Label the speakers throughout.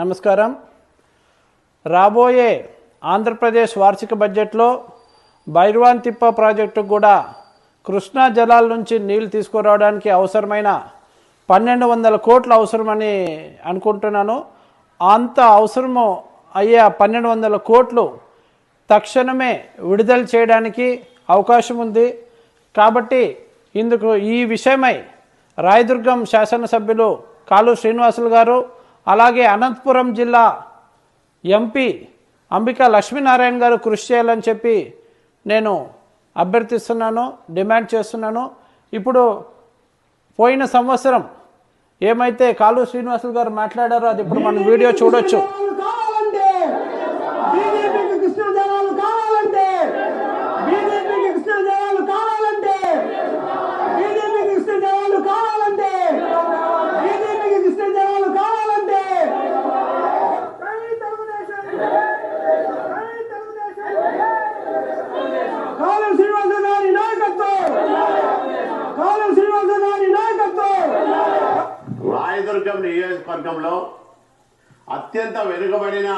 Speaker 1: నమస్కారం. రాబోయే ఆంధ్రప్రదేశ్ వార్షిక బడ్జెట్లో బైర్వాన్ తిప్ప ప్రాజెక్టు కూడా కృష్ణా జలాల నుంచి నీళ్ళు తీసుకురావడానికి అవసరమైన పన్నెండు వందల కోట్లు అవసరమని అనుకుంటున్నాను. అంత అవసరము అయ్యే ఆ పన్నెండు వందల కోట్లు తక్షణమే విడుదల చేయడానికి అవకాశం ఉంది. కాబట్టి ఇందుకు ఈ విషయమై రాయదుర్గం శాసనసభ్యులు కాలు శ్రీనివాసులు గారు అలాగే అనంతపురం జిల్లా ఎంపీ అంబికా లక్ష్మీనారాయణ గారు కృషి చేయాలని చెప్పి నేను అభ్యర్థిస్తున్నాను డిమాండ్ చేస్తున్నాను. ఇప్పుడు పోయిన సంవత్సరం ఏమైతే కాలు శ్రీనివాసులు గారు మాట్లాడారో అది ఇప్పుడు మనం వీడియో చూడొచ్చు
Speaker 2: కృష్ణ జలాలు కావాలంటే బీజేపీకి కృష్ణ జలాలు కావాలంటే బీజేపీకి కృష్ణ జలాలు కావాలంటే బీజేపీకి కృష్ణ జలాలు కావాలంటే జై తెలుగుదేశం! జై తెలుగుదేశం! కాలం శ్రీనివాస గారి నాయకత్వం కాలం శ్రీనివాస గారి నాయకత్వం
Speaker 3: రాయదుర్గం నియోజకవర్గంలో అత్యంత వెనుకబడిన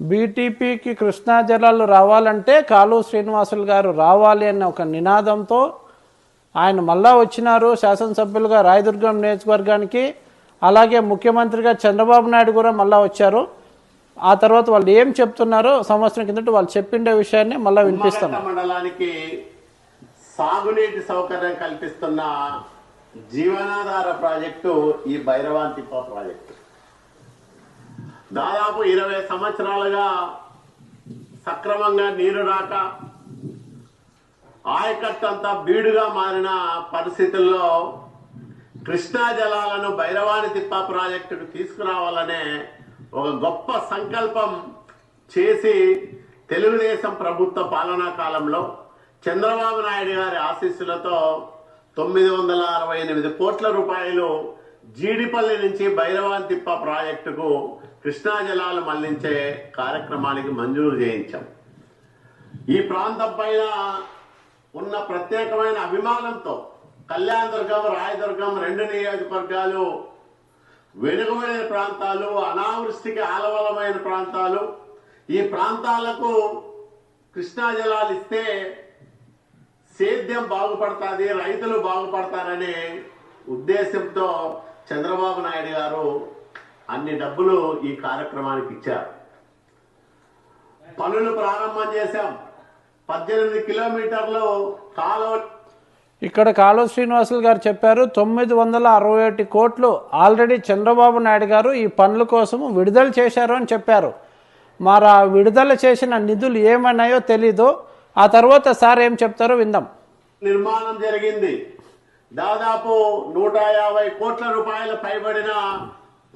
Speaker 1: బీటీపీకి కృష్ణా జలాలు రావాలంటే కాలు శ్రీనివాసులు గారు రావాలి అన్న ఒక నినాదంతో ఆయన మళ్ళా వచ్చినారు శాసనసభ్యులుగా రాయదుర్గం నియోజకవర్గానికి. అలాగే ముఖ్యమంత్రిగా చంద్రబాబు నాయుడు కూడా మళ్ళా వచ్చారు. ఆ తర్వాత వాళ్ళు ఏం చెప్తున్నారో సంవత్సరం కిందట వాళ్ళు చెప్పిండే విషయాన్ని మళ్ళీ వినిపిస్తాం
Speaker 3: ఉమ్మగట్ట మండలానికి సాగునీటి సౌకర్యం కల్పిస్తున్న జీవనాధార ప్రాజెక్టు ఈ భైరవాంతిప్ప ప్రాజెక్టు. దాదాపు ఇరవై సంవత్సరాలుగా సక్రమంగా నీరు రాక ఆయకట్టంతా బీడుగా మారిన పరిస్థితుల్లో కృష్ణా జలాలను భైరవాణి తిప్ప ప్రాజెక్టుకు తీసుకురావాలనే ఒక గొప్ప సంకల్పం చేసి తెలుగుదేశం ప్రభుత్వ పాలనా కాలంలో చంద్రబాబు నాయుడు గారి ఆశీస్సులతో తొమ్మిది వందల అరవై ఎనిమిది కోట్ల రూపాయలు జీడిపల్లి నుంచి భైరవాన్ తిప్ప ప్రాజెక్టుకు కృష్ణా జలాలు మళ్ళించే కార్యక్రమానికి మంజూరు చేయించాం. ఈ ప్రాంతం పైన ఉన్న ప్రత్యేకమైన అభిమానంతో కళ్యాణ దుర్గం రాయదుర్గం రెండు నియోజకవర్గాలు వెనుకబడిన ప్రాంతాలు అనావృష్టికి ఆలవలమైన ప్రాంతాలు. ఈ ప్రాంతాలకు కృష్ణా జలాలు ఇస్తే సేద్యం బాగుపడుతుంది రైతులు బాగుపడతారనే ఉద్దేశంతో చంద్రబాబు నాయుడు గారు అన్ని డబ్బులు ఈ కార్యక్రమానికి ఇచ్చారు. పనులు ప్రారంభం చేశాం. పద్దెనిమిది కిలోమీటర్లు కాలువ
Speaker 1: ఇక్కడ కాలువ శ్రీనివాసులు గారు చెప్పారు తొమ్మిది వందల అరవై ఒకటి కోట్లు ఆల్రెడీ చంద్రబాబు నాయుడు గారు ఈ పనుల కోసము విడుదల చేశారు అని చెప్పారు. మరి ఆ విడుదల చేసిన నిధులు ఏమన్నాయో తెలీదు. ఆ తర్వాత సార్ ఏం చెప్తారో విందాం.
Speaker 3: నిర్మాణం జరిగింది. దాదాపు నూట యాభై కోట్ల రూపాయల పైబడిన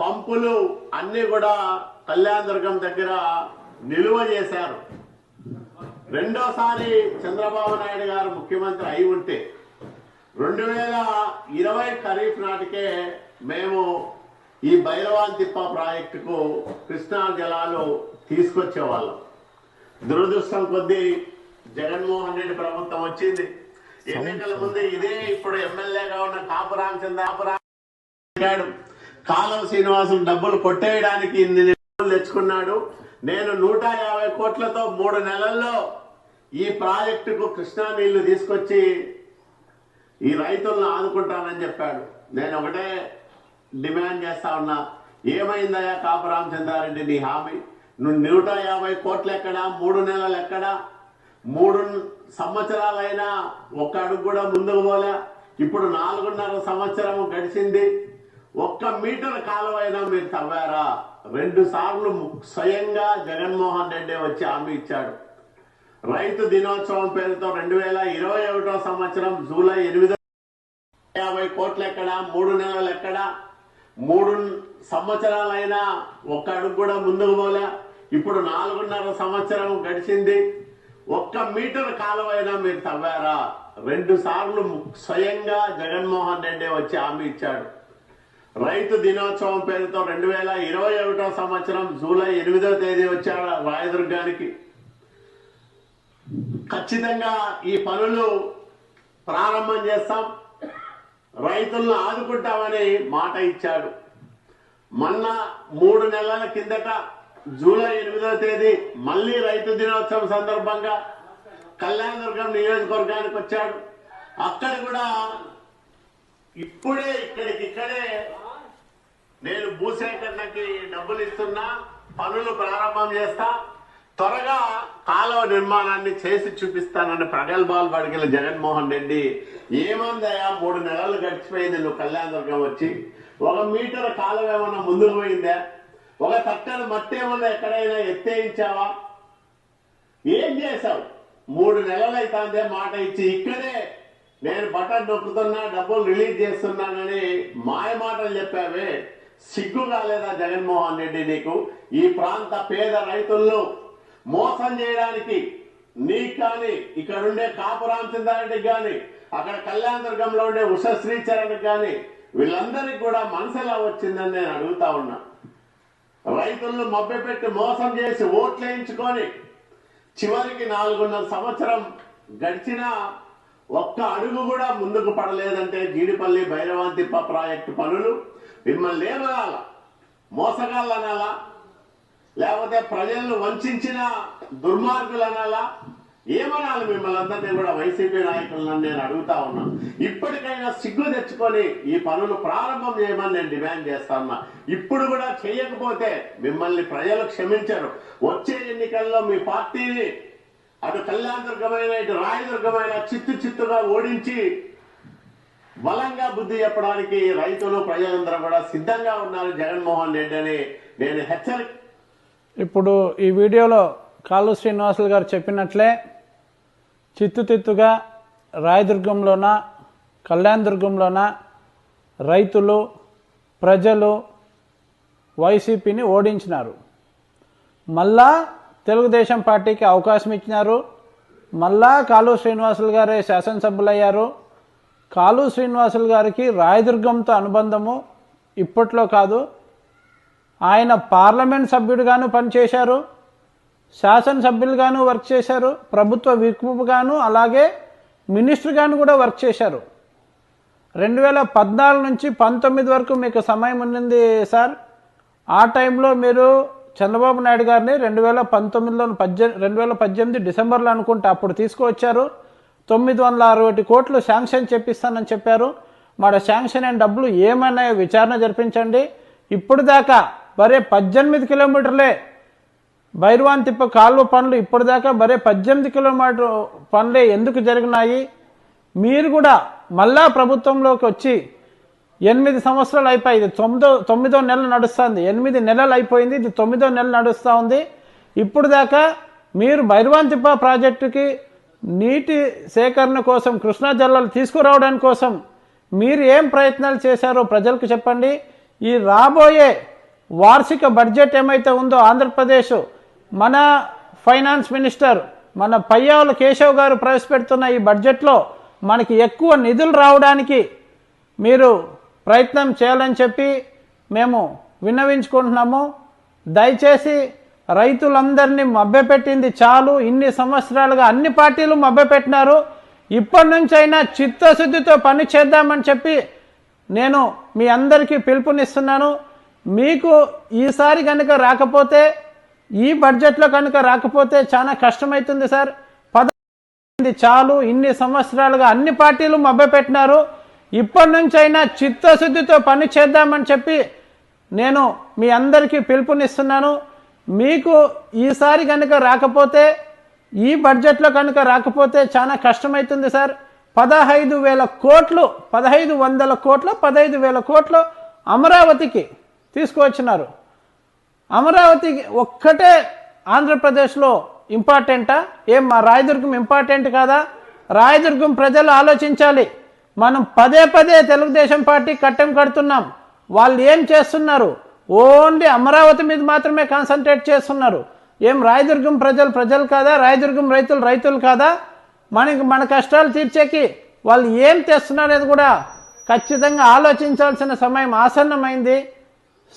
Speaker 3: పంపులు అన్ని కూడా కళ్యాణదుర్గం దగ్గర నిలువ చేశారు. రెండోసారి చంద్రబాబు నాయుడు గారు ముఖ్యమంత్రి అయి ఉంటే రెండు వేల ఇరవై ఖరీఫ్ నాటికే మేము ఈ బైరవాన్ తిప్ప ప్రాజెక్టుకు కృష్ణా జలాలు తీసుకొచ్చేవాళ్ళం. దురదృష్టం కొద్దీ జగన్మోహన్ రెడ్డి ప్రభుత్వం వచ్చింది. ఎన్నికల ముందు ఇదే ఇప్పుడు ఎమ్మెల్యేగా ఉన్న కాపు కాలం శ్రీనివాసం డబ్బులు కొట్టేయడానికి ఇన్ని తెచ్చుకున్నాడు. నేను నూట యాభై కోట్లతో మూడు నెలల్లో ఈ ప్రాజెక్టుకు కృష్ణా నీళ్ళు తీసుకొచ్చి ఈ రైతులను ఆదుకుంటానని చెప్పాడు. నేను ఒకటే డిమాండ్ చేస్తా ఉన్నా. ఏమైందయ్యా కాపు రామచంద్రారెడ్డి నీ హామీ? నువ్వు నూట యాభై కోట్లు ఎక్కడా? మూడు నెలలు ఎక్కడా? మూడు సంవత్సరాలైనా ఒక్క అడుగు కూడా ముందుకు పోలే. ఇప్పుడు నాలుగున్నర సంవత్సరం గడిచింది. ఒక్క మీటర్ కాలువైనా మీరు తవ్వారా? రెండు సార్లు స్వయంగా జగన్మోహన్ రెడ్డి వచ్చి హామీ ఇచ్చాడు. రైతు దినోత్సవం పేరుతో రెండు వేల ఇరవై ఒకటో సంవత్సరం జూలై ఎనిమిదో యాభై కోట్లు ఎక్కడ? మూడు నెలలు ఎక్కడ? మూడు సంవత్సరాలైనా ఒక్క అడుగు కూడా ముందుకు పోలే. ఇప్పుడు నాలుగున్నర సంవత్సరం గడిచింది. ఒక్క మీటర్ కాలువైనా మీరు తవ్వారా? రెండు సార్లు స్వయంగా జగన్మోహన్ రెడ్డి వచ్చి హామీ ఇచ్చాడు. రైతు దినోత్సవం పేరుతో రెండు వేల ఇరవై ఒకటో సంవత్సరం జూలై ఎనిమిదో తేదీ వచ్చాడు రాయదుర్గానికి. ఖచ్చితంగా ఈ పనులు ప్రారంభం చేస్తాం. రైతులను ఆదుకుంటామని మాట ఇచ్చాడు. మొన్న మూడు నెలల కిందట జూలై ఎనిమిదవ తేదీ మళ్ళీ రైతు దినోత్సవం సందర్భంగా కళ్యాణదుర్గం నియోజకవర్గానికి వచ్చాడు. అక్కడ కూడా ఇప్పుడే ఇక్కడికి ఇక్కడే నేను భూసేకరణకి డబ్బులు ఇస్తున్నా పనులు ప్రారంభం చేస్తా త్వరగా కాలువ నిర్మాణాన్ని చేసి చూపిస్తానని ప్రగల్భాలు పడిగిన జగన్మోహన్ రెడ్డి ఏమందయ్యా మూడు నెలలు గడిచిపోయింది నువ్వు కళ్యాణదుర్గం వచ్చి. ఒక మీటర్ కాలువ ఏమన్నా ముందుకు పోయిందా? ఒక తట్టెల మట్టి ఏమన్నా ఎక్కడైనా ఎత్తేయించావా? ఏం చేశావు? మూడు నెలలు అవుతుందే మాట ఇచ్చి ఇక్కడే నేను బటన్ నొక్కుతున్నా డబ్బులు రిలీజ్ చేస్తున్నానని మాయ మాటలు చెప్పావే. సిగ్గు కాలేదా జగన్మోహన్ రెడ్డి నీకు? ఈ ప్రాంత పేద రైతులను మోసం చేయడానికి నీకు కానీ ఇక్కడ ఉండే కాపు రామచంద్రారెడ్డికి కానీ అక్కడ కళ్యాణ దుర్గంలో ఉండే ఉష శ్రీచరణ్కి కానీ వీళ్ళందరికీ కూడా మనసు ఎలా వచ్చిందని నేను అడుగుతా ఉన్నా. రైతులను మభ్యపెట్టి మోసం చేసి ఓట్లు వేయించుకొని చివరికి నాలుగున్నర సంవత్సరం గడిచినా ఒక్క అడుగు కూడా ముందుకు పడలేదంటే జీడిపల్లి భైరవాంతిప్ప ప్రాజెక్టు పనులు మిమ్మల్ని ఏమనాల? మోసగాళ్ళు అనాలా లేకపోతే ప్రజలను వంచిన దుర్మార్గులు అనాలా ఏమనాలి మిమ్మల్ని అందరినీ కూడా? వైసీపీ నాయకులను నేను అడుగుతా ఉన్నా. ఇప్పటికైనా సిగ్గు తెచ్చుకొని ఈ పనులు ప్రారంభం చేయమని నేను డిమాండ్ చేస్తాను ఇప్పుడు కూడా చేయకపోతే మిమ్మల్ని ప్రజలు క్షమించరు. వచ్చే ఎన్నికల్లో మీ పార్టీని అటు కళ్యాణదుర్గమైన ఇటు రాయదుర్గమైన చిత్తు చిత్తుగా ఓడించి బలంగా బుద్ధి చెప్పడానికి రైతులు ప్రజలందరూ కూడా సిద్ధంగా ఉన్నారు జగన్మోహన్ రెడ్డి అని నేను హెచ్చరిక
Speaker 1: ఇప్పుడు ఈ వీడియోలో కాళ్ళు శ్రీనివాసులు గారు చెప్పినట్లే చిత్తుతిత్తుగా రాయదుర్గంలోన కళ్యాణదుర్గంలోన రైతులు ప్రజలు వైసీపీని ఓడించినారు. మళ్ళా తెలుగుదేశం పార్టీకి అవకాశం ఇచ్చినారు. మళ్ళా కాలు శ్రీనివాసులు గారే శాసనసభ్యులయ్యారు. కాలు శ్రీనివాసులు గారికి రాయదుర్గంతో అనుబంధము ఇప్పట్లో కాదు. ఆయన పార్లమెంట్ సభ్యుడిగాను పనిచేశారు. శాసనసభ్యులుగాను వర్క్ చేశారు ప్రభుత్వ విప్పుగాను అలాగే మినిస్టర్గాను కూడా వర్క్ చేశారు. రెండు వేల పద్నాలుగు నుంచి పంతొమ్మిది వరకు మీకు సమయం ఉండింది సార్. ఆ టైంలో మీరు చంద్రబాబు నాయుడు గారిని రెండు వేల పంతొమ్మిదిలో పద్దెనిమిది రెండు వేల పద్దెనిమిది డిసెంబర్లో అనుకుంటే అప్పుడు తీసుకువచ్చారు. తొమ్మిది వందల అరవై కోట్లు శాంక్షన్ చెప్పిస్తానని చెప్పారు. మన శాంక్షన్ అయిన డబ్బులు ఏమన్నాయో విచారణ జరిపించండి. ఇప్పుడు దాకా మరే పద్దెనిమిది కిలోమీటర్లే భైరవాన్ తిప్ప కాలువ పనులు ఇప్పటిదాకా మరే పద్దెనిమిది కిలోమీటర్ పనులే ఎందుకు జరిగినాయి? మీరు కూడా మళ్ళా ప్రభుత్వంలోకి వచ్చి ఎనిమిది సంవత్సరాలు అయిపోయి ఇది తొమ్మిదో తొమ్మిదో నెల నడుస్తుంది. ఎనిమిది నెలలు అయిపోయింది ఇది తొమ్మిదో నెల నడుస్తూ ఉంది. ఇప్పుడు దాకా మీరు భైరవాంతిప్ప ప్రాజెక్టుకి నీటి సేకరణ కోసం కృష్ణా జలాలు తీసుకురావడానికి కోసం మీరు ఏం ప్రయత్నాలు చేశారో ప్రజలకు చెప్పండి. ఈ రాబోయే వార్షిక బడ్జెట్ ఏమైతే ఉందో ఆంధ్రప్రదేశ్ మన ఫైనాన్స్ మినిస్టర్ మన పయ్యావుల కేశవ్ గారు ప్రవేశపెడుతున్న ఈ బడ్జెట్లో మనకి ఎక్కువ నిధులు రావడానికి మీరు ప్రయత్నం చేయాలని చెప్పి మేము విన్నవించుకుంటున్నాము. దయచేసి రైతులందరినీ మభ్యపెట్టింది చాలు. ఇన్ని సంవత్సరాలుగా అన్ని పార్టీలు మభ్యపెట్టినారు. ఇప్పటి నుంచైనా చిత్తశుద్ధితో పని చేద్దామని చెప్పి నేను మీ అందరికీ పిలుపునిస్తున్నాను. మీకు ఈసారి కనుక రాకపోతే ఈ బడ్జెట్లో కనుక రాకపోతే చాలా కష్టమవుతుంది సార్. పద చాలు ఇన్ని సంవత్సరాలుగా అన్ని పార్టీలు మభ్యపెట్టినారు. ఇప్పటి నుంచైనా చిత్తశుద్ధితో పని చేద్దామని చెప్పి నేను మీ అందరికీ పిలుపునిస్తున్నాను. మీకు ఈసారి కనుక రాకపోతే ఈ బడ్జెట్లో కనుక రాకపోతే చాలా కష్టమవుతుంది సార్. పదహైదు వేల కోట్లు పదహైదు వందల కోట్లు పదహైదు వేల కోట్లు అమరావతికి తీసుకువచ్చినారు. అమరావతి ఒక్కటే ఆంధ్రప్రదేశ్లో ఇంపార్టెంటా? ఏం మా రాయదుర్గం ఇంపార్టెంట్ కాదా? రాయదుర్గం ప్రజలు ఆలోచించాలి. మనం పదే పదే తెలుగుదేశం పార్టీ కట్టం కడుతున్నాం. వాళ్ళు ఏం చేస్తున్నారు? ఓన్లీ అమరావతి మీద మాత్రమే కాన్సన్ట్రేట్ చేస్తున్నారు. ఏం రాయదుర్గం ప్రజలు ప్రజలు కాదా? రాయదుర్గం రైతులు రైతులు కాదా? మనకి మన కష్టాలు తీర్చేకి వాళ్ళు ఏం తెస్తున్నారు అనేది కూడా ఖచ్చితంగా ఆలోచించాల్సిన సమయం ఆసన్నమైంది.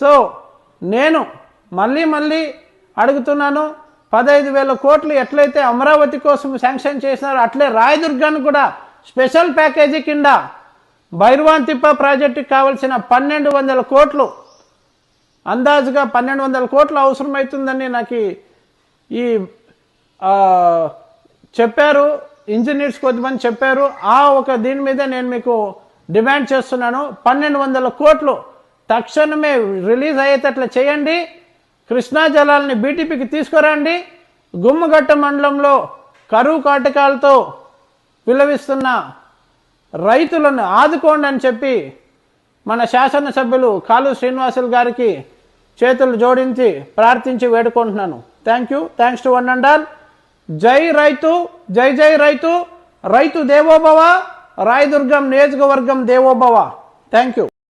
Speaker 1: సో నేను మళ్ళీ మళ్ళీ అడుగుతున్నాను పదహైదు వేల కోట్లు ఎట్లయితే అమరావతి కోసం శాంక్షన్ చేసినారో అట్లే రాయదుర్గాను కూడా స్పెషల్ ప్యాకేజీ కింద భైరవాన్ ప్రాజెక్టుకి కావలసిన పన్నెండు వందల కోట్లు అందాజుగా పన్నెండు వందల కోట్లు అవసరమవుతుందని నాకు ఈ- చెప్పారు ఇంజనీర్స్ కొద్దిమంది చెప్పారు. ఆ ఒక దీని మీద నేను మీకు డిమాండ్ చేస్తున్నాను. పన్నెండు వందల కోట్లు తక్షణమే రిలీజ్ అయ్యేటట్లు చేయండి. కృష్ణా జలాల్ని బీటీపీకి తీసుకురండి. గుమ్మగట్ట మండలంలో కరువు కాటకాలతో విలవిస్తున్న రైతులను ఆదుకోండి అని చెప్పి మన శాసనసభ్యులు కాలు శ్రీనివాసులు గారికి చేతులు జోడించి ప్రార్థించి వేడుకుంటున్నాను. Thank you thanks to one and all జై రైతు జై జై రైతు. రైతు దేవోభవ రాయదుర్గం నియోజకవర్గం దేవోభవ. Thank you